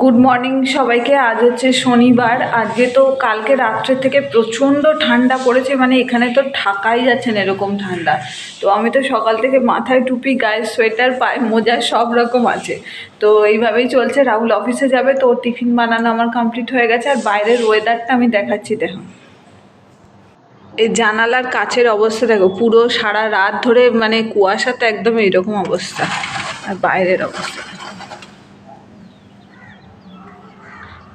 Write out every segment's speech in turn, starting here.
Good morning সবাইকে। আজ হচ্ছে শনিবার। আজকে তো কালকে রাত্রে থেকে প্রচণ্ড ঠান্ডা পড়েছে মানে এখানে তো থাকাই যাচ্ছে না এরকম ঠান্ডা। তো আমি তো সকাল থেকে মাথায় টুপি, গায়ে সোয়েটার, পায়ে মোজা, সব রকম আছে। তো এইভাবেই চলছে। রাহুল অফিসে যাবে, তো টিফিন বানানো আমার কমপ্লিট হয়ে গেছে। আর বাইরের ওয়েদারটা আমি দেখাচ্ছি, দেখো। এই জানালার কাছের অবস্থা, দেখো, পুরো সারা রাত ধরে মানে কুয়াশাতে একদম এইরকম অবস্থা। আর বাইরের অবস্থা।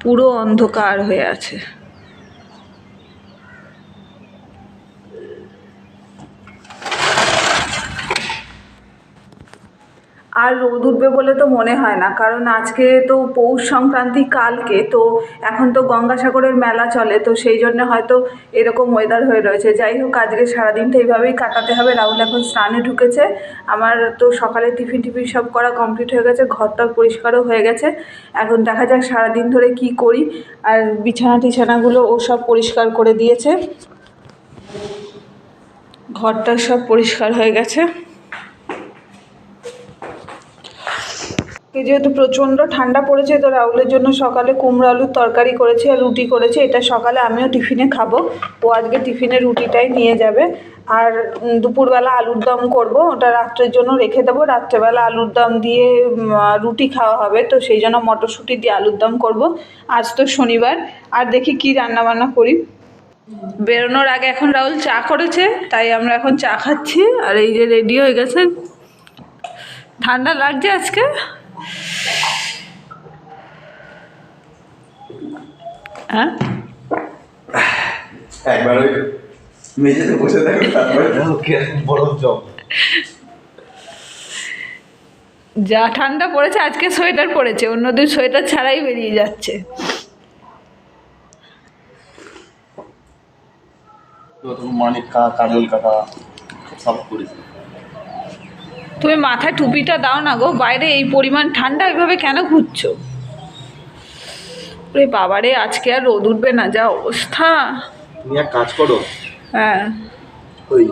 পুরো অন্ধকার হয়ে আছে। আর রোদ উঠবে বলে তো মনে হয় না, কারণ আজকে তো পৌষ সংক্রান্তি কালকে, তো এখন তো গঙ্গাসাগরের মেলা চলে, তো সেই জন্য হয়তো এরকম ওয়েদার হয়ে রয়েছে। যাই হোক, আজকে সারাদিনটা এইভাবেই কাটাতে হবে। রাহুল এখন স্নানে ঢুকেছে, আমার তো সকালে টিফিন টিফিন সব করা কমপ্লিট হয়ে গেছে ঘরটা পরিষ্কারও হয়ে গেছে। এখন দেখা যাক সারাদিন ধরে কি করি, আর বিছানা টিছানাগুলো ও সব পরিষ্কার করে দিয়েছে। ঘরটা সব পরিষ্কার হয়ে গেছে। যেহেতু প্রচণ্ড ঠান্ডা পড়েছে, তো রাহুলের জন্য সকালে কুমড়ো আলুর তরকারি করেছে আর রুটি করেছে। এটা সকালে আমিও টিফিনে খাব। ও আজকে টিফিনে রুটিটাই নিয়ে যাবে। আর দুপুরবেলা আলুর দম করব। ওটা রাত্রের জন্য রেখে দেবো। রাত্রেবেলা আলুর দম দিয়ে রুটি খাওয়া হবে। তো সেই জন্য মটরশুঁটি দিয়ে আলুর দম করব। আজ তো শনিবার। আর দেখি কি রান্না বান্না করি। বেরোনোর আগে এখন রাহুল চা করেছে, তাই আমরা এখন চা খাচ্ছি। আর এই যে রেডি হয়ে গেছে। ঠান্ডা লাগছে আজকে? হ্যাঁ? একবার ওই মেঝেতে বসে থাকো তারপরে বরফ জম যা ঠান্ডা পড়েছে আজকে সোয়েটার পরেছে অন্যদিন সোয়েটার ছাড়াই বেরিয়ে যাচ্ছে। মানিক কাকা কাজল কাকা সব করেছি। তুমি মাথায় টুপিটা দাও না গো বাইরে এই পরিমাণ ঠান্ডা এভাবে কেন ঘুরছো? ওরে বাবারে আজকে আর রোদ উঠবে না যা অবস্থা। তুমি এক কাজ করো। হ্যাঁ। ওই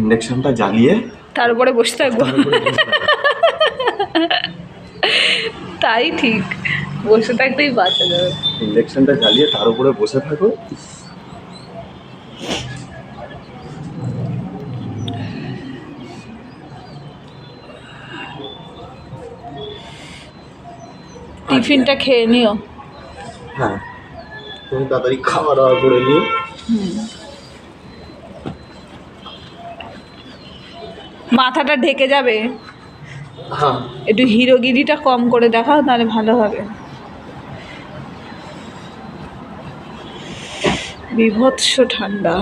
ইন্ডাকশনটা জ্বালিয়ে তার উপরে বসে থাকব। তাই ঠিক বসে থাকতেই বাঁচা যাবে। ইন্ডাকশনটা জ্বালিয়ে তার উপরে বসে থাকো। টিফিনটা খেয়ে নিও। হ্যাঁ তুমি তাড়াতাড়ি খাওয়া দাওয়া করে নিও। মাথাটা ঢেকে যাবে? হ্যাঁ। একটু হিরোগিরিটা কম করে দেখাও তাহলে ভালো হবে। বিভৎস ঠান্ডা।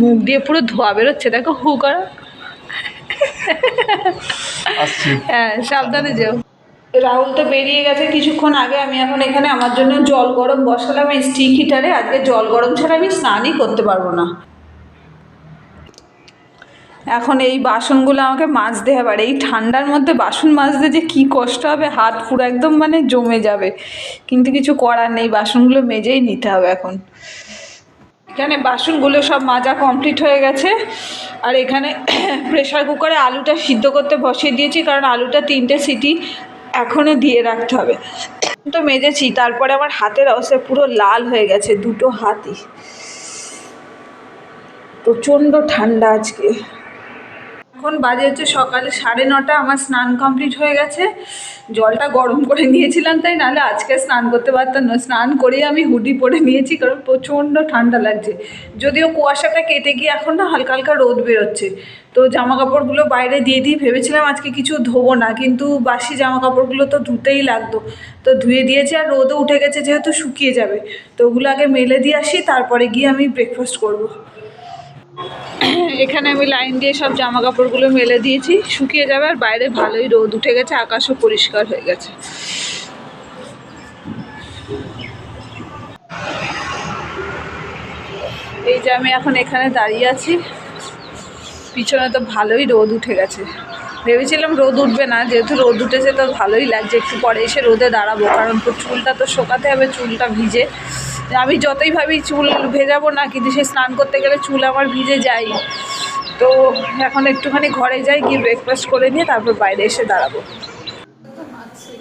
মুখ দিয়ে পুরো ধোয়া বেরোচ্ছে দেখো হু করা। হ্যাঁ সাবধানে যেও। রাহুল তো বেরিয়ে গেছে কিছুক্ষণ আগে আমি এখন এখানে আমার জন্য জল গরম বসালাম এই স্টিক হিটারে। আজকে জল গরম ছাড়া আমি স্নানই করতে পারব না। এখন এই বাসনগুলো আমাকে মাজতে হবে আর এই ঠান্ডার মধ্যে বাসন মাজতে যে কী কষ্ট হবে হাত পুরো একদম মানে জমে যাবে। কিন্তু কিছু করার নেই বাসনগুলো মেজেই নিতে হবে এখন। এখানে বাসনগুলো সব মাজা কমপ্লিট হয়ে গেছে। আর এখানে প্রেশার কুকারে আলুটা সিদ্ধ করতে বসিয়ে দিয়েছি, কারণ আলুটা তিনটে সিটি এখনও দিয়ে রাখতে হবে। তো মেজেছি, তারপরে আমার হাতের অবস্থা পুরো লাল হয়ে গেছে, দুটো হাতই প্রচণ্ড ঠান্ডা আজকে। এখন বাজে হচ্ছে সকালে সাড়ে নটা, আমার স্নান কমপ্লিট হয়ে গেছে। জলটা গরম করে নিয়েছিলাম, তাই নাহলে আজকে স্নান করতে পারতাম না। স্নান করেই আমি হুডি পরে নিয়েছি, কারণ প্রচণ্ড ঠান্ডা লাগছে। যদিও কুয়াশাটা কেটে গিয়ে এখন না হালকা হালকা রোদ বেরোচ্ছে। তো জামা কাপড়গুলো বাইরে দিয়ে দিই, ভেবেছিলাম আজকে কিছু ধোবো না, কিন্তু বাসি জামা কাপড়গুলো তো ধুতেই লাগতো। তো ধুয়ে দিয়েছি আর রোদও উঠে গেছে, যেহেতু শুকিয়ে যাবে। তো ওগুলো আগে মেলে দিয়ে আসি, তারপরে গিয়ে আমি ব্রেকফাস্ট করব। এখানে আমি লাইন দিয়ে সব জামা কাপড়গুলো মেলে দিয়েছি, শুকিয়ে যাবে আর বাইরে ভালোই রোদ উঠে গেছে, আকাশও পরিষ্কার হয়ে গেছে। এই যে আমি এখন এখানে দাঁড়িয়ে আছি, পিছনে তো ভালোই রোদ উঠে গেছে। ভেবেছিলাম রোদ উঠবে না, যেহেতু রোদ উঠেছে তো ভালোই লাগছে, একটু পরে এসে রোদে দাঁড়াবো, কারণ চুলটা তো শোকাতে হবে, চুলটা ভিজে। আমি যতই ভাবি চুল ভেজাবো না কিন্তু সে স্নান করতে গেলে চুল আমার ভিজে যায়। তো এখন একটুখানি ঘরে যাই গিয়ে ব্রেকফাস্ট করে নিয়ে তারপর বাইরে এসে দাঁড়াবো।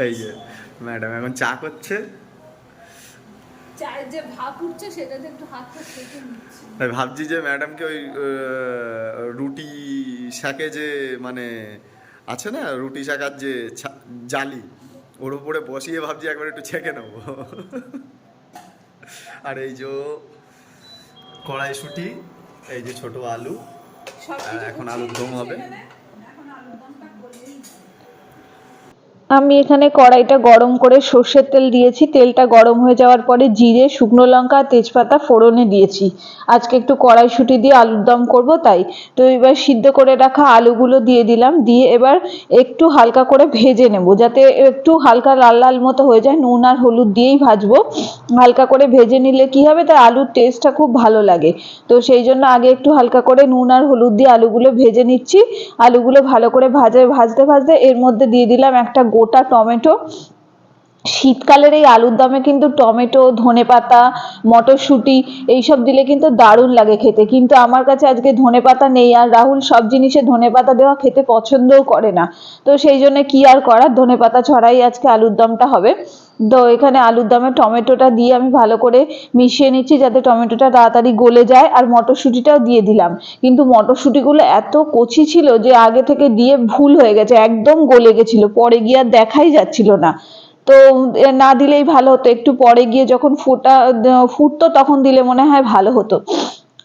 এই যে ম্যাডাম এখন চা করছে। চায়ের যে ভাব উঠছে সেটাতে একটু হাতটা সেঁকে নিচ্ছি। ভাবছি যে ম্যাডামকে ওই রুটি শাকে যে মানে আছে না রুটি শাকার যে ছা- জালি ওর উপরে বসিয়ে ভাবছি একবার একটু ছেঁকে নেব। আর এই যে কড়াইশুটি এই যে ছোট আলু। আর এখন আলুর দম হবে। আমি এখানে কড়াইটা গরম করে সর্ষের তেল দিয়েছি। তেলটা গরম হয়ে যাওয়ার পরে জিরে, শুকনো লঙ্কা, তেজপাতা ফোড়নে দিয়েছি। আজকে একটু কড়াইশুঁটি দিয়ে আলুর দম করব তাই। তো এবার সিদ্ধ করে রাখা আলুগুলো দিয়ে দিলাম। দিয়ে এবার একটু হালকা করে ভেজে নেব। যাতে একটু হালকা লাল লাল মতো হয়ে যায়। নুন আর হলুদ দিয়েই ভাজবো। হালকা করে ভেজে নিলে কি হবে? তার আলুর টেস্টটা খুব ভালো লাগে। তো সেই জন্য আগে একটু হালকা করে নুন আর হলুদ দিয়ে আলুগুলো ভেজে নিচ্ছি। আলুগুলো ভালো করে ভাজে ভাজতে ভাজতে এর মধ্যে দিয়ে দিলাম একটা গোটা টমেটো। শীতকালের এই আলুর দমে কিন্তু টমেটো, ধনেপাতা, মটরশুঁটি এইসব দিলে কিন্তু দারুণ লাগে খেতে। কিন্তু আমার কাছে আজকে ধনেপাতা নেই আর রাহুল সব জিনিসে ধনেপাতা দেওয়া খেতে পছন্দও করে না। তো সেই জন্য কি আর করার? ধনেপাতা ছড়াই আজকে আলুর দমটা হবে। তো এখানে আলুর দমে টমেটোটা দিয়ে আমি ভালো করে মিশিয়ে নিচ্ছি যাতে টমেটোটা তাড়াতাড়ি গলে যায় আর মটরশুঁটিটাও দিয়ে দিলাম। কিন্তু মটরশুঁটিগুলো এত কচি ছিল যে আগে থেকে দিয়ে ভুল হয়ে গেছে, একদম গলে গেছিল, পরে গিয়ে আর দেখাই যাচ্ছিল না। তো না দিলেই ভালো হতো, একটু পরে গিয়ে যখন ফোটা, ফুটতো তখন দিলে মনে হয় ভালো হতো।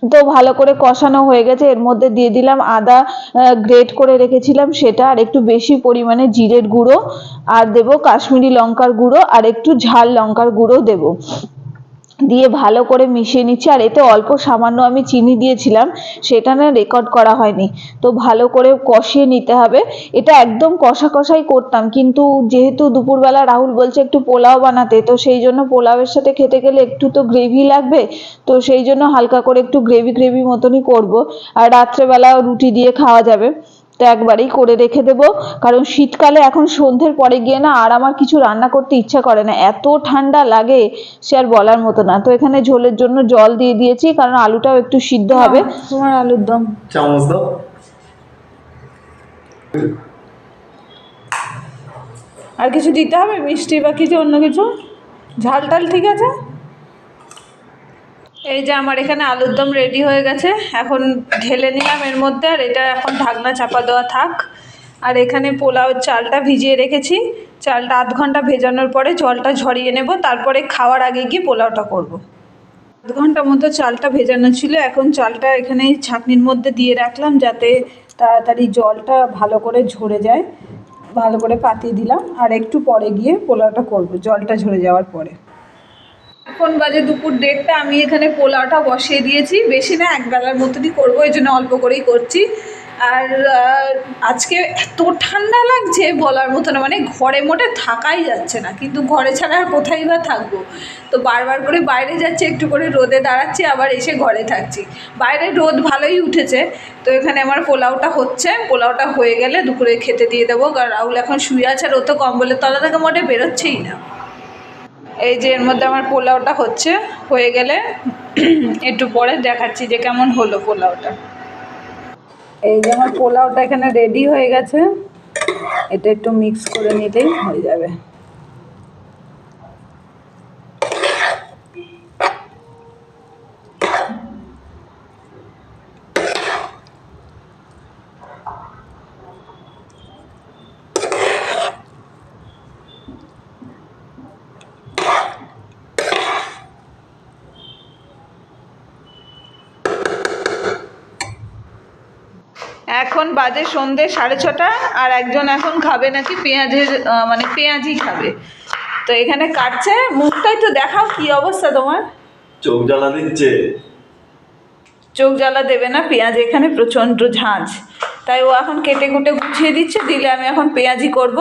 তো ভালো করে কষানো হয়ে গেছে। এর মধ্যে দিয়ে দিলাম আদা গ্রেট করে রেখেছিলাম সেটা, আর একটু বেশি পরিমাণে জিরের গুঁড়ো, আর দেবো কাশ্মীরি লঙ্কার গুঁড়ো, আর একটু ঝাল লঙ্কার গুঁড়ো দেবো। দিয়ে ভালো করে মিশিয়ে নিচ্ছি। আর এতে অল্প সামান্য আমি চিনি দিয়েছিলাম, সেটা না রেকর্ড করা হয়নি। তো ভালো করে কষিয়ে নিতে হবে। এটা একদম কষা কষাই করতাম, কিন্তু যেহেতু দুপুরবেলা রাহুল বলছে একটু পোলাও বানাতে, তো সেই জন্য পোলাওয়ের সাথে খেতে গেলে একটু তো গ্রেভি লাগবে, তো সেই জন্য হালকা করে একটু গ্রেভি গ্রেভি মতনই করব। আর রাত্রেবেলা রুটি দিয়ে খাওয়া যাবে। তো একবারেই করে রেখে দেবো। কারণ শীতকালে এখন সন্ধ্যের পরে গিয়ে না আর আমার কিছু রান্না করতে ইচ্ছা করে না। এত ঠান্ডা লাগে সে আর বলার মতো না। তো এখানে ঝোলের জন্য জল দিয়ে দিয়েছি কারণ আলুটাও একটু সিদ্ধ হবে। তোমার আলুর দম। চামচ দাও। আর কিছু দিতে হবে? মিষ্টি বা কিছু অন্য কিছু? ঝাল টাল ঠিক আছে? এই যে আমার এখানে আলুর দম রেডি হয়ে গেছে। এখন ঢেলে নিলাম এর মধ্যে, আর এটা এখন ঢাকনা চাপা দেওয়া থাক। আর এখানে পোলাওর চালটা ভিজিয়ে রেখেছি। চালটা আধ ঘণ্টা ভেজানোর পরে জলটা ঝরিয়ে নেব, তারপরে খাওয়ার আগে গিয়ে পোলাওটা করব। আধ ঘণ্টা মতো চালটা ভেজানো ছিল, এখন চালটা এখানে ছাঁকনির মধ্যে দিয়ে রাখলাম যাতে তাড়াতাড়ি জলটা ভালো করে ঝরে যায়। ভালো করে পাতিয়ে দিলাম, আর একটু পরে গিয়ে পোলাওটা করব, জলটা ঝরে যাওয়ার পরে। এখন বাজে দুপুর দেড়টা, আমি এখানে পোলাওটা বসিয়ে দিয়েছি। বেশি না, এক বেলার মতনই করব, এই জন্য অল্প করেই করছি। আর আজকে এত ঠান্ডা লাগছে বলার মতো না মানে ঘরে মোটে থাকাই যাচ্ছে না, কিন্তু ঘরে ছাড়া আর কোথায় বা থাকব? তো বারবার করে বাইরে যাচ্ছে, একটু করে রোদে দাঁড়াচ্ছি, আবার এসে ঘরে থাকছি। বাইরে রোদ ভালোই উঠেছে, তো এখানে আমার পোলাওটা হচ্ছে। পোলাওটা হয়ে গেলে দুপুরে খেতে দিয়ে দেবো, কারণ রাহুল এখন শুয়ে আছে আর ও তো কম্বলের তলা থেকে মোটে বেরোচ্ছেই না। এই যে এর মধ্যে আমার পোলাওটা হচ্ছে, হয়ে গেলে একটু পরে দেখাচ্ছি যে কেমন হলো পোলাওটা। এই যে আমার পোলাওটা এখানে রেডি হয়ে গেছে। এটা একটু মিক্স করে নিলেই হয়ে যাবে। এখন বাজে সন্ধে সাড়ে ছটা আর একজন এখন খাবে নাকি পেঁয়াজের মানে পেঁয়াজই খাবে। তো এখানে কাটছে মুখটাই তো দেখাও কি অবস্থা তোমার। চোখ জ্বালা দিচ্ছে। চোখ জ্বালা দেবে না পেঁয়াজ এখানে প্রচণ্ড ঝাঁঝ তাই ও এখন কেটে কুটে গুছিয়ে দিচ্ছে দিলে আমি এখন পেঁয়াজি করব।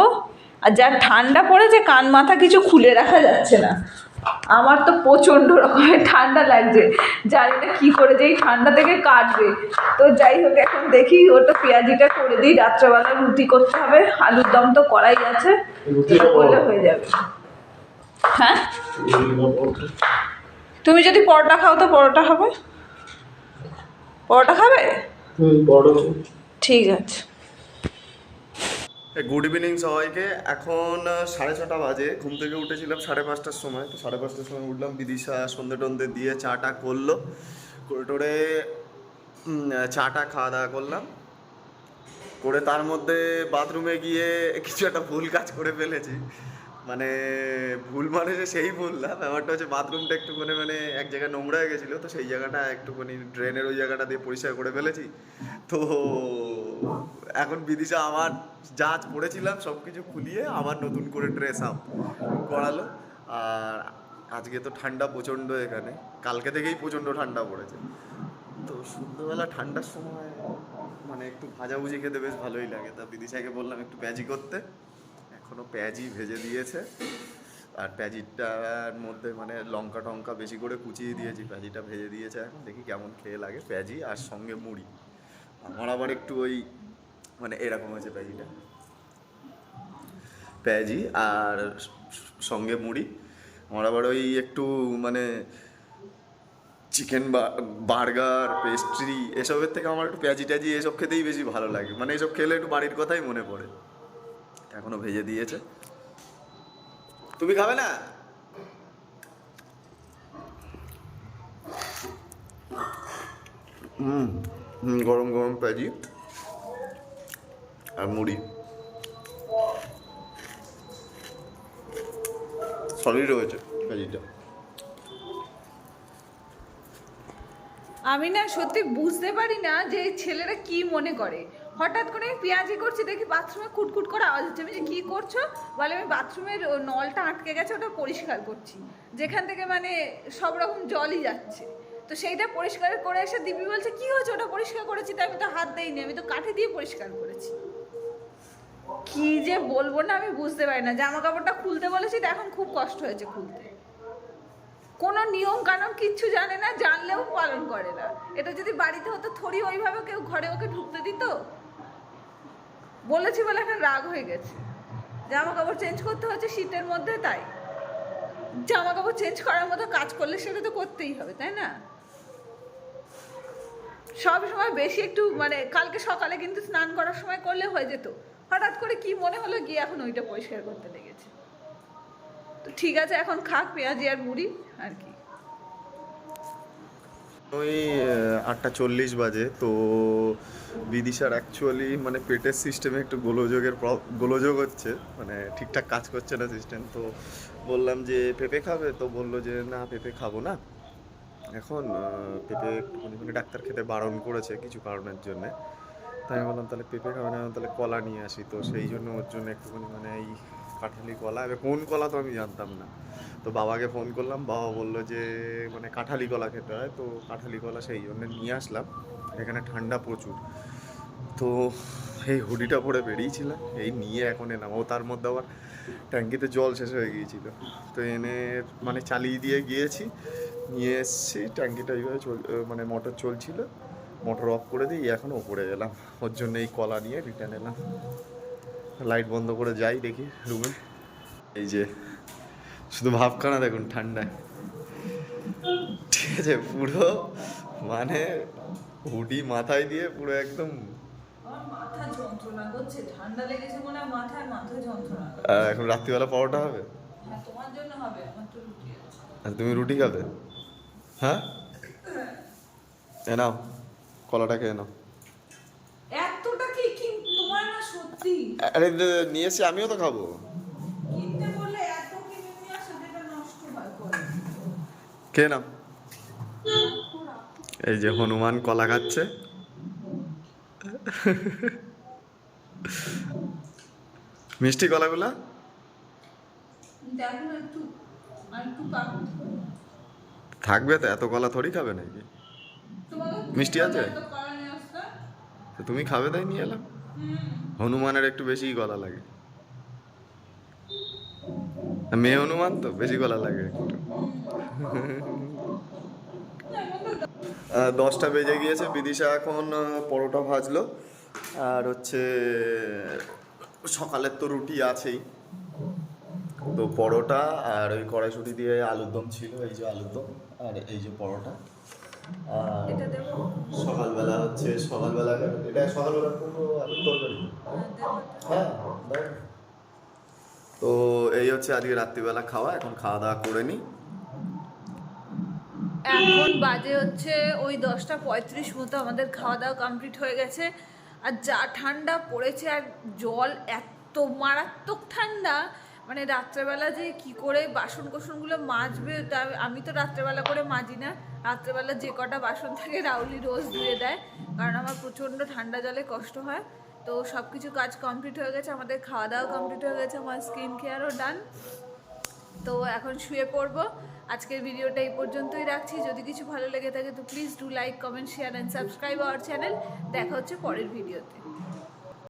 আর যা ঠান্ডা পড়েছে কান মাথা কিছু খুলে রাখা যাচ্ছে না। আমার তো প্রচণ্ড রকমের ঠান্ডা লাগছে। জানি না কী করে যে এই ঠান্ডা থেকে কাটবে। তো যাই হোক এখন দেখি ওটা পেঁয়াজিটা করে দিই। রাত্রেবেলা রুটি করতে হবে। আলুর দম তো করাই আছে। করলে হয়ে যাবে। হ্যাঁ? তুমি যদি পরোটা খাও তো পরোটা হবে। পরোটা খাবে? হুম বড় ঠিক আছে। গুড ইভিনিং সবাইকে। এখন সাড়ে ছটা বাজে। ঘুম থেকে উঠেছিলাম সাড়ে পাঁচটার সময়। তো সাড়ে পাঁচটার সময় উঠলাম বিদিশা সন্ধে টন্ধে দিয়ে চাটা করল। করে টোরে চাটা খাওয়া দাওয়া করলাম। করে তার মধ্যে বাথরুমে গিয়ে কিছু একটা ভুল কাজ করে ফেলেছি। মানে ভুল মানে যে সেই ভুল না। ব্যাপারটা হচ্ছে বাথরুমটা একটুখানি মানে এক জায়গায় নোংরা হয়ে গেছিল। তো সেই জায়গাটা একটুখানি ড্রেনের ওই জায়গাটা দিয়ে পরিষ্কার করে ফেলেছি। তো এখন বিদিশা আমার যা পড়েছিলাম সব কিছু খুলিয়ে আবার নতুন করে ড্রেস আপ করালো। আর আজকে তো ঠান্ডা প্রচণ্ড এখানে। কালকে থেকেই প্রচণ্ড ঠান্ডা পড়েছে। তো সন্ধ্যেবেলা ঠান্ডার সময় মানে একটু ভাজাভুজি খেতে বেশ ভালোই লাগে। তা বিদিশাকে বললাম একটু প্যাজি করতে। এখনও প্যাজি ভেজে দিয়েছে। আর প্যাজিটার মধ্যে মানে লঙ্কা টঙ্কা বেশি করে কুচিয়ে দিয়েছি। প্যাজিটা ভেজে দিয়েছে এখন। দেখি কেমন খেয়ে লাগে। প্যাজি আর সঙ্গে মুড়ি। আমার আবার একটু ওই মানে এরকম হয়েছে প্যাজিটা। প্যাজি আর সঙ্গে মুড়ি। আমার আবার ওই একটু মানে চিকেন বার্গার, পেস্ট্রি এসবের থেকে আমার একটু পেঁয়াজি ট্যাজি এসব খেতেই বেশি ভালো লাগে। মানে এসব খেলে একটু বাড়ির কথাই মনে পড়ে। এখনও ভেজে দিয়েছে। তুমি খাবে না? হুম হুম গরম গরম পেঁয়াজি। আর মুড়ি। সলিড রয়েছে পেঁয়াজিটা আমি না সত্যি বুঝতে পারি না যে ছেলেরা কি মনে করে। হঠাৎ করে পেঁয়াজি করছি, দেখি বাথরুমে কুটকুট করে আওয়াজ হচ্ছে। আমি যে কি করছ? বলে আমি বাথরুমের নলটা আটকে গেছে, ওটা পরিষ্কার করছি। যেখান থেকে মানে সব রকম জলই যাচ্ছে। তো সেইটা পরিষ্কার করে এসে দিবি বলছে, কি হয়েছে? ওটা পরিষ্কার করেছি, তো আমি তো হাত দেইনি, আমি তো কাঠি দিয়ে পরিষ্কার করেছি। কি যে বলব না আমি বুঝতে পারি না। জামা কাপড়টা খুলতে বলেছি, তো এখন খুব কষ্ট হয়েছে খুলতে। কোনো নিয়ম কানুন কিচ্ছু জানে না, জানলেও পালন করে না। এটা যদি বাড়িতে হতো, থরি ওইভাবে কেউ ঘরে ওকে ঢুকতে দিত? বলেছি বলে এখন রাগ হয়ে গেছে। জামা কাপড় চেঞ্জ করতে হচ্ছে শীতের মধ্যে, তাই। জামা কাপড় চেঞ্জ করার মতো কাজ করলে সেটা তো করতেই হবে, তাই না? সব সময় বেশি একটু মানে কালকে সকালে কিন্তু স্নান করার সময় করলে হয়ে যেত। হঠাৎ করে কি মনে হলো গিয়ে এখন ওইটা পরিষ্কার করতে লেগেছে। তো ঠিক আছে, এখন খাক পেঁয়াজি আর মুড়ি আর কি। ওই আটটা চল্লিশ বাজে, তো বিদিশার অ্যাকচুয়ালি মানে পেটের সিস্টেমে একটু গোলযোগের গোলযোগ হচ্ছে মানে ঠিকঠাক কাজ করছে না সিস্টেম তো বললাম যে পেঁপে খাবে, তো বলল যে না, পেঁপে খাব না। এখন পেঁপে একটুখানি মানে ডাক্তার খেতে বারণ করেছে কিছু কারণের জন্যে। তাই আমি বললাম তাহলে পেঁপে খাবে না তাহলে কলা নিয়ে আসি। তো সেই জন্য ওর জন্য একটুখানি মানে এই কাঁঠালি কলা। এবার কোন কলা তো আমি জানতাম না। তো বাবাকে ফোন করলাম। বাবা বলল যে মানে কাঁঠালি কলা খেতে হয়। তো কাঁঠালি কলা সেই জন্য নিয়ে আসলাম। এখানে ঠান্ডা প্রচুর। তো এই হুডিটা পরে বেরিয়েছিলাম। এই নিয়ে এখন এলাম। ও তার মধ্যে আবার ট্যাঙ্কিতে জল শেষ হয়ে গিয়েছিল। তো এনে মানে চালিয়ে দিয়ে গিয়েছি। নিয়ে এসেছি। ট্যাঙ্কিটা এইভাবে চল মানে মোটর চলছিল। মোটর অফ করে দিই এখন ওপরে এলাম। ওর জন্য এই কলা নিয়ে রিটার্ন এলাম। লাইট বন্ধ করে যাই দেখি রুমে এই যে শুধু ভাবখানা দেখুন ঠান্ডায়। ঠিক আছে পুরো মানে হুডি মাথায় দিয়ে পুরো একদম এখন রাত্রিবেলা পরোটা হবে? হ্যাঁ তুমি রুটি খাবে? হ্যাঁ? নাও। কলাটা খেয়ে নাও। এতটা কি? কি তোমার না সত্যি? আরে দে- নিয়ে এসে আমিও তো খাব। কিনতে বললে এত কিনে নিয়ে আসো যেটা নষ্ট হয় করে খেয়ে নাও। এই যে হনুমান কলা খাচ্ছে। মিষ্টি কলাগুলা? থাকবে তো এত কলা থরি খাবে নাকি? মিষ্টি আছে? তো তুমি খাবে তাই নিয়ে এলাম? হনুমানের একটু বেশিই গলা লাগে। মেয়ে হনুমান তো বেশি গলা লাগে একটু। দশটা বেজে গিয়েছে বিদিশা এখন পরোটা ভাজলো। আর হচ্ছে সকালের তো রুটি আছেই। তো পরোটা আর ওই কড়াইশুটি দিয়ে আলুর দম ছিল এই যে আলুর দম আর এই যে পরোটা। সকালবেলা হচ্ছে সকালবেলা এটা সকালবেলা কোনো আলুর হ্যাঁ তো। এই হচ্ছে আজকে রাত্রিবেলা খাওয়া এখন খাওয়া দাওয়া করে নিই এখন বাজে হচ্ছে ওই দশটা পঁয়ত্রিশ মতো আমাদের খাওয়া দাওয়া কমপ্লিট হয়ে গেছে। আর যা ঠান্ডা পড়েছে আর জল এত মারাত্মক ঠান্ডা। মানে রাত্রেবেলা যে কি করে বাসন কোসনগুলো মাজবে তা আমি তো রাত্রেবেলা করে মাজি না। রাত্রেবেলা যে কটা বাসন থাকে রাউলি রোজ ধুয়ে দেয়, কারণ আমার প্রচণ্ড ঠান্ডা জলে কষ্ট হয়। তো সব কিছু কাজ কমপ্লিট হয়ে গেছে, আমাদের খাওয়া দাওয়া কমপ্লিট হয়ে গেছে, আমার স্কিন কেয়ারও ডান। তো এখন শুয়ে পড়ব। আজকের ভিডিওটা এই পর্যন্তই রাখছি। যদি কিছু ভালো লেগে থাকে তো please do like, comment, share, and subscribe our channel. দেখা হচ্ছে পরের ভিডিওতে।